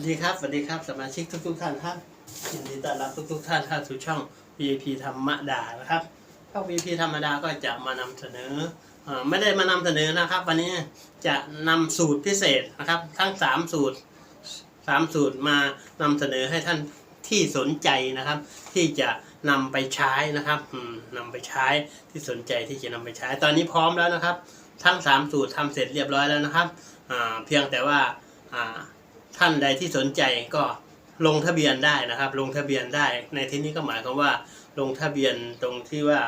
วัสดีครับสวัสดีครับสมาชิกทุกๆท่านครับยินดีต้อนรับทุกๆท่านเข้าสู่ช่อง VIP ธรรมดานะครับช่อง VIP ธรรมดาก็จะมานำเสนออไม่ได้มานำเสนอนะครับ วันนี้จะนำสูตรพิเศษนะครับ ทั้ง 3 สูตร 3 สูตรมานำเสนอให้ท่านที่สนใจนะครับ ที่จะนำไปใช้นะครับอืมนำไปใช้ที่สนใจที่จะนำไปใช้ ตอนนี้พร้อมแล้วนะครับ ทั้ง 3 สูตรทำเสร็จเรียบร้อยแล้วนะครับเพียงแต่ว่า ท่านใดที่สนใจก็ลงทะเบียนได้นะครับ ลงทะเบียนได้ในที่นี้ก็หมายความว่าลงทะเบียนตรงที่ว่า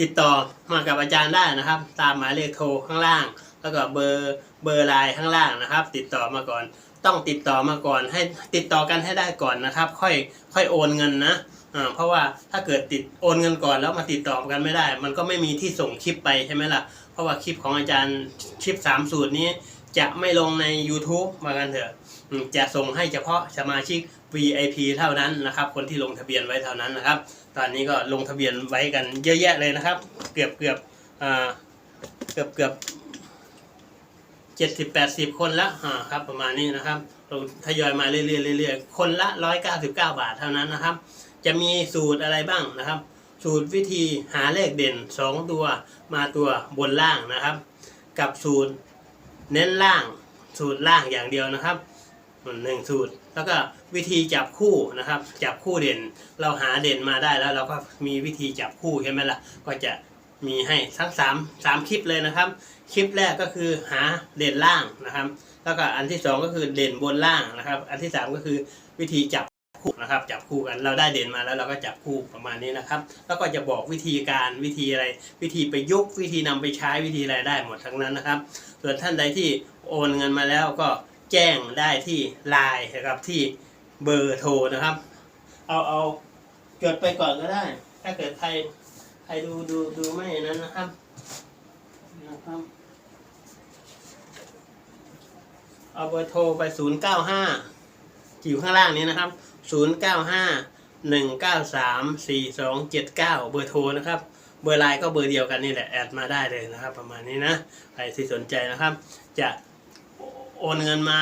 ติดต่อมากับอาจารย์ได้นะครับ ตามหมายเลขโทรข้างล่าง แล้วก็เบอร์เบอร์ไลน์ข้างล่างนะครับ ติดต่อมาก่อน ต้องติดต่อมาก่อนให้ติดต่อกันให้ได้ก่อนนะครับ ค่อยค่อยโอนเงินนะเพราะว่าถ้าเกิดติดโอนเงินก่อนแล้วมาติดต่อกันไม่ได้ มันก็ไม่มีที่ส่งคลิปไปใช่ไหมล่ะเพราะว่าคลิปของอาจารย์คลิปสามสูตรนี้ จะไม่ลงใน YouTube มากันเถอะ จะส่งให้เฉพาะสมาชิก VIP เท่านั้นนะครับ คนที่ลงทะเบียนไว้เท่านั้นนะครับ ตอนนี้ก็ลงทะเบียนไว้กันเยอะแยะเลยนะครับ เกือบเกือบเกือบเกือบเจ็ดสิบแปดสิบคนละอ่าครับประมาณนี้นะครับลงทยอยมาเรื่อยๆเรื่อยๆคนละร้อยเก้าสิบเก้าบาทเท่านั้นนะครับ จะมีสูตรอะไรบ้างนะครับ สูตรวิธีหาเลขเด่นสองตัวมาตัวบนล่างนะครับ กับสูตร เน้นล่างสูตรล่างอย่างเดียวนะครับหนึ่งสูตร แล้วก็วิธีจับคู่นะครับ จับคู่เด่นเราหาเด่นมาได้แล้วเราก็มีวิธีจับคู่ใช่ไหมล่ะ ก็จะมีให้ทั้งสามสามคลิปเลยนะครับ คลิปแรกก็คือหาเด่นล่างนะครับ แล้วก็อันที่สองก็คือเด่นบนล่างนะครับ อันที่สามก็คือวิธีจับ คู่นะครับจับคู่กันเราได้เด่นมาแล้วเราก็จับคู่ประมาณนี้นะครับ แล้วก็จะบอกวิธีการวิธีอะไร วิธีประยุกต์วิธีนำไปใช้วิธีอะไรได้หมดทั้งนั้นนะครับ ส่วนท่านใดที่โอนเงินมาแล้วก็แจ้งได้ที่ไลน์นะครับที่เบอร์โทรนะครับ เอาเอาจดไปก่อนก็ได้ ถ้าเกิดใครใครดูดูดูไม่นั้นนะครับนะครับเอาเบอร์โทรไปศูนย์เก้าห้าอยู่ข้างล่างนี้นะครับ ศูนย์เก้าห้าหนึ่งเบอร์โทรนะครับ เบอร์ไลน์ก็เบอร์เดียวกันนี่แหละ แอดมาได้เลยนะครับ ประมาณนี้นะ ใครที่สนใจนะครับ จะโอนเงินมา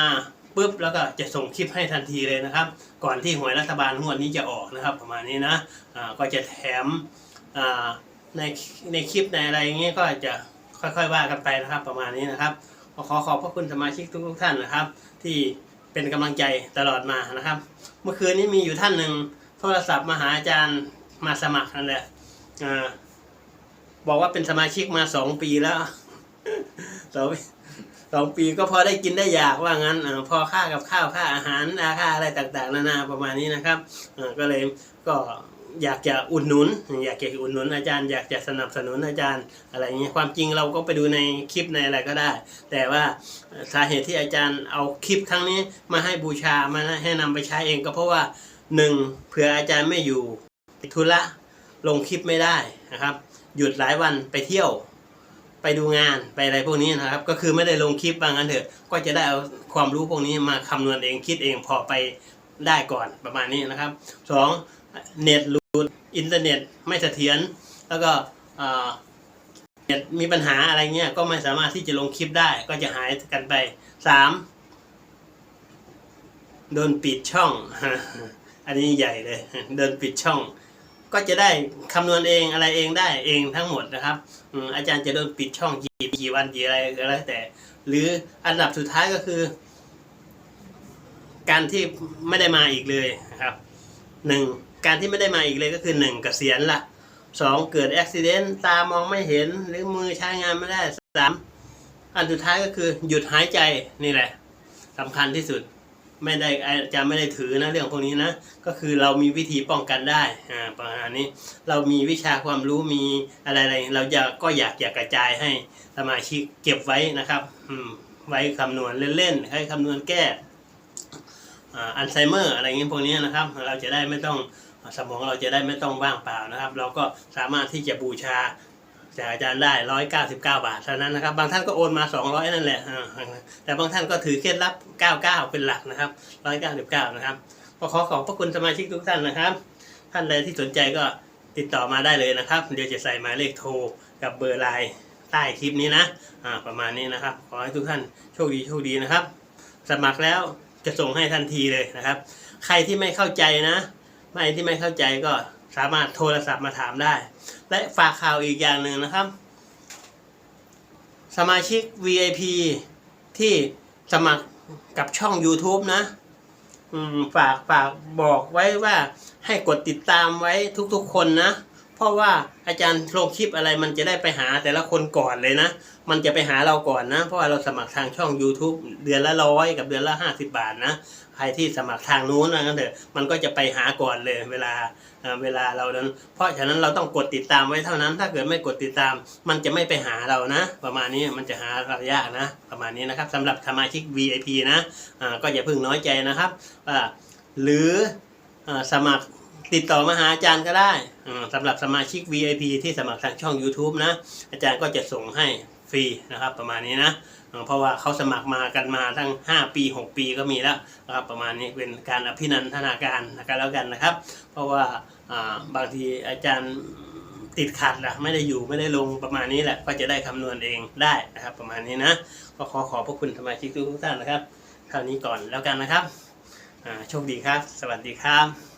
ปุ๊บแล้วก็จะส่งคลิปให้ทันทีเลยนะครับ ก่อนที่หวยรัฐบาลงวดนี้จะออกนะครับ ประมาณนี้นะอ่าก็จะแถมในในคลิปในอะไรอย่างเงี้ยก็จะค่อยๆว่ากันไปนะครับ ประมาณนี้นะครับขอขอขอบพระคุณสมาชิกทุกๆท่านนะครับ ที่ เป็นกำลังใจตลอดมานะครับ เมื่อคืนนี้มีอยู่ท่านหนึ่งโทรศัพท์มาหาอาจารย์มาสมัครนั่นแหละบอกว่าเป็นสมาชิกมาสองปีแล้วสองสองปีก็พอได้กินได้อยากว่างั้นอพอค่ากับข้าวค่าอาหารอาค่าอะไรต่าง ๆ นานาประมาณนี้นะครับก็เลยก็ อยากจะอุดหนุน อยากจะอุดหนุนอาจารย์อยากจะสนับสนุนอาจารย์อะไรอย่างเงี้ยความจริงเราก็ไปดูในคลิปในอะไรก็ได้ แต่ว่าสาเหตุที่อาจารย์เอาคลิปครั้งนี้มาให้บูชามาให้นำไปใช้เองก็เพราะว่าหนึ่งเผื่ออาจารย์ไม่อยู่ติดธุระลงคลิปไม่ได้นะครับ หยุดหลายวันไปเที่ยว ไปดูงานไปอะไรพวกนี้นะครับ ก็คือไม่ได้ลงคลิปบางอันเถอะก็จะได้เอาความรู้พวกนี้มาคำนวณเองคิดเองพอไปได้ก่อนประมาณนี้นะครับสอง เน็ตรูดอินเทอร์เน็ตไม่เสถียรแล้วก็เน็ตมีปัญหาอะไรเงี้ยก็ไม่สามารถที่จะลงคลิปได้ ก็จะหายกันไปสามโดนปิดช่อง อันนี้ใหญ่เลยโดนปิดช่อง ก็จะได้คำนวณเองอะไรเองได้เองทั้งหมดนะครับอืมอาจารย์จะโดนปิดช่องกี่กี่วันกี่อะไรก็แล้วแต่ หรืออันดับสุดท้ายก็คือ การที่ไม่ได้มาอีกเลยนะครับหนึ่ง การที่ไม่ได้มาอีกเลยก็คือหนึ่งเกษียณละสองเกิดอุบิเหตุตามองไม่เห็นหรือมือใช้งานไม่ได้สามอันสุดท้ายก็คือหยุดหายใจนี่แหละสำคัญที่สุดไม่ได้อาจารย์ไม่ได้ถือนะเรื่องพวกนี้นะ ก็คือเรามีวิธีป้องกันได้อ่าประมาณนี้เรามีวิชาความรู้มีอะไรๆเราจะก็อยากอยากกระจายให้สมาชิกเก็บไว้นะครับอืมไว้คำนวณเล่นๆให้คำนวณแก้อ่าอัลไซเมอร์อะไรเงี้ยพวกนี้นะครับ เราจะได้ไม่ต้อง สมองเราจะได้ไม่ต้องว่างเปล่านะครับ เราก็สามารถที่จะบูชาจากอาจารย์ได้ร้อยเก้าสิบเก้าบาทเท่านั้นนะครับ บางท่านก็โอนมาสองร้อยนั่นแหละ แต่บางท่านก็ถือเคล็ดลับเก้าเก้าเป็นหลักนะครับร้อยเก้าสิบเก้านะครับก็ขอขอบพระคุณสมาชิกทุกท่านนะครับ ท่านใดที่สนใจก็ติดต่อมาได้เลยนะครับ เดี๋ยวจะใส่หมายเลขโทรกับเบอร์ไลน์ใต้คลิปนี้นะประมาณนี้นะครับ ขอให้ทุกท่านโชคดีโชคดีนะครับ สมัครแล้วจะส่งให้ทันทีเลยนะครับ ใครที่ไม่เข้าใจนะ ไม่ที่ไม่เข้าใจก็สามารถโทรศัพท์มาถามได้ และฝากข่าวอีกอย่างหนึ่งนะครับ สมาชิก VIP ที่สมัครกับช่อง YouTube นะฝากฝากบอกไว้ว่าให้กดติดตามไว้ทุกๆคนนะ ราะว่าอาจารย์ลงคลิปอะไรมันจะได้ไปหาแต่ละคนก่อนเลยนะ มันจะไปหาเราก่อนนะ เพราะว่าเราสมัครทางช่อง YouTube เดือนละร้อยกับเดือนละห้าสิบาทนะใครที่สมัครทางนู้นนะก็เถอะมันก็จะไปหาก่อนเลยเวลาเวลาเรานั้น เพราะฉะนั้นเราต้องกดติดตามไว้เท่านั้น ถ้าเกิดไม่กดติดตาม มันจะไม่ไปหาเรานะ ประมาณนี้มันจะหาเรายากนะ ประมาณนี้นะครับสำหรับสมาชิก VIP นะก็อย่าพิ่งน้อยใจนะครับหรืออสมัคร ติดต่อมาหาอาจารย์ก็ได้สำหรับสมาชิก VIP ที่สมัครทางช่อง YouTube นะ อาจารย์ก็จะส่งให้ฟรีนะครับประมาณนี้นะเพราะว่าเขาสมัครมากันมาทั้ง 5 ปี 6 ปีก็มีแล้วนะครับประมาณนี้เป็นการอภินันทนาการนะครับแล้วกันนะครับ เพราะว่าบางทีอาจารย์ติดขัดนะไม่ได้อยู่ไม่ได้ลงประมาณนี้แหละก็จะได้คำนวณเองได้นะครับ ประมาณนี้นะก็ขอขอบพระคุณสมาชิกทุกท่านนะครับ เท่านี้ก่อนแล้วกันนะครับโชคดีครับ สวัสดีครับ